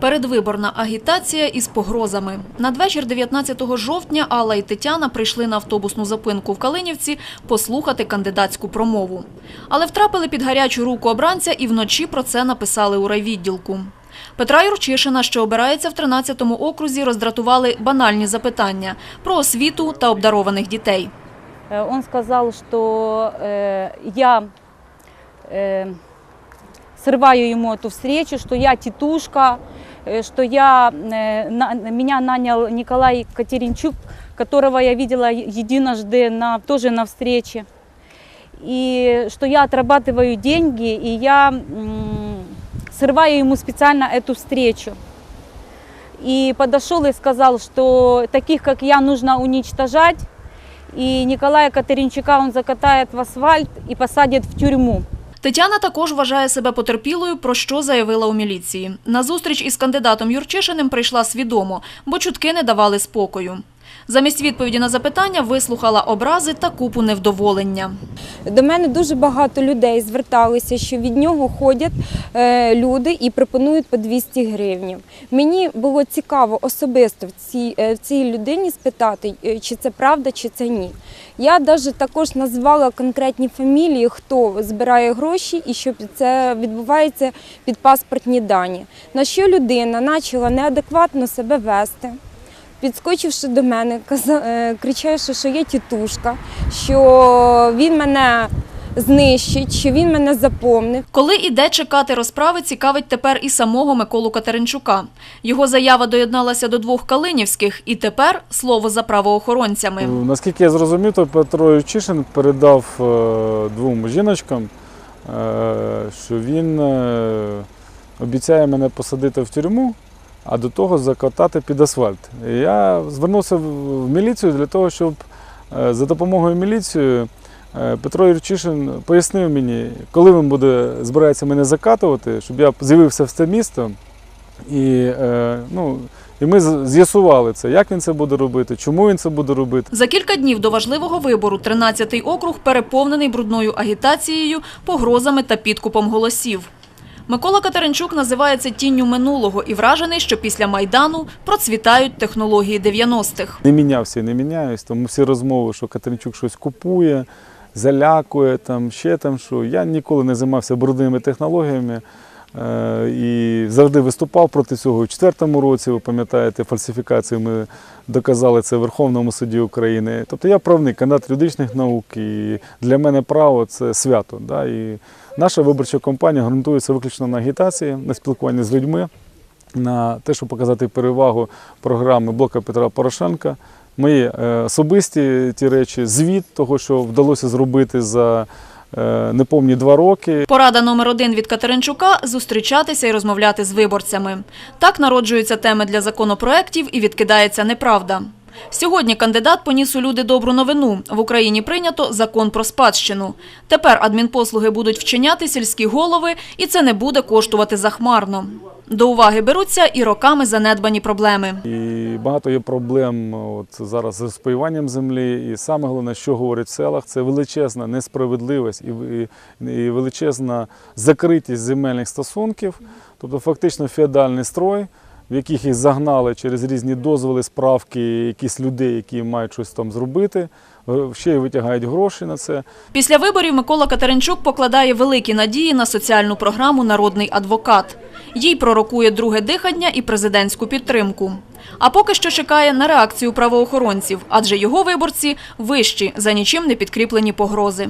Передвиборна агітація із погрозами. Надвечір 19 жовтня Алла і Тетяна прийшли на автобусну зупинку в Калинівці послухати кандидатську промову. Але втрапили під гарячу руку обранця і вночі про це написали у райвідділку. Петра Юрчишина, що обирається в 13-му окрузі, роздратували банальні запитання про освіту та обдарованих дітей. Э, Он сказал, что э, я э, срываю ему эту встречу, что я титушка, э, Что я, э, на- меня нанял Николай Катеринчук, которого я видела единожды на, тоже на встрече. И что я отрабатываю деньги, и я срываю ему специально эту встречу. И подошел и сказал, что таких, как я, нужно уничтожать, и Николая Катеринчука он закатает в асфальт и посадит в тюрьму. Тетяна також вважає себе потерпілою, про що заявила у міліції. На зустріч із кандидатом Юрчишиним прийшла свідомо, бо чутки не давали спокою. Замість відповіді на запитання вислухала образи та купу невдоволення. До мене дуже багато людей зверталися, що від нього ходять е, люди і пропонують по 200 гривнів. Мені було цікаво особисто в цій, е, в цій людині спитати, е, чи це правда, чи це ні. Я навіть також назвала конкретні фамілії, хто збирає гроші і що це відбувається під паспортні дані. На що людина почала неадекватно себе вести. Підскочивши до мене, каза- е, кричавши, що я тітушка, що він мене знищить, що він мене запомнив. Коли і де чекати розправи, цікавить тепер і самого Миколу Катеринчука. Його заява доєдналася до двох калинівських, і тепер слово за правоохоронцями. Наскільки я зрозумів, то Петро Ючишин передав е, двом жіночкам, е, що він е, обіцяє мене посадити в тюрму, а до того закатати під асфальт. Я звернувся в міліцію для того, щоб е, за допомогою міліції е, Петро Юрчишин пояснив мені, коли він буде збирається мене закатувати, щоб я з'явився в це місто. І, е, ну, і ми з'ясували це, як він це буде робити, чому він це буде робити. За кілька днів до важливого вибору 13-й округ переповнений брудною агітацією, погрозами та підкупом голосів. Микола Катеринчук називає це тінню минулого і вражений, що після Майдану процвітають технології 90-х. Не мінявся не міняюсь, тому всі розмови, що Катеринчук щось купує, залякує, там, ще там що. Я ніколи не займався брудними технологіями і завжди виступав проти цього. У четвертому році, ви пам'ятаєте, фальсифікацію ми доказали це в Верховному суді України. Тобто я правник, кандидат юридичних наук, і для мене право це свято. Да? І наша виборча кампанія ґрунтується виключно на агітації, на спілкуванні з людьми на те, щоб показати перевагу програми блока Петра Порошенка. Мої е, особисті ті речі, звіт того, що вдалося зробити за е, неповні два роки. Порада номер один від Катеринчука – зустрічатися і розмовляти з виборцями. Так народжуються теми для законопроєктів і відкидається неправда. Сьогодні кандидат поніс у люди добру новину. В Україні прийнято закон про спадщину. Тепер адмінпослуги будуть вчиняти сільські голови, і це не буде коштувати захмарно. До уваги беруться і роками занедбані проблеми. І багато є проблем от, зараз з розпаюванням землі. І саме головне, що говорять в селах, це величезна несправедливість і, і, і величезна закритість земельних стосунків, тобто фактично феодальний строй. В яких їх загнали через різні дозволи, справки, якісь людей, які мають щось там зробити, е, ще й витягають гроші на це. Після виборів Микола Катеринчук покладає великі надії на соціальну програму «Народний адвокат». Їй пророкує друге дихання і президентську підтримку. А поки що чекає на реакцію правоохоронців, адже його виборці вищі за нічим не підкріплені погрози.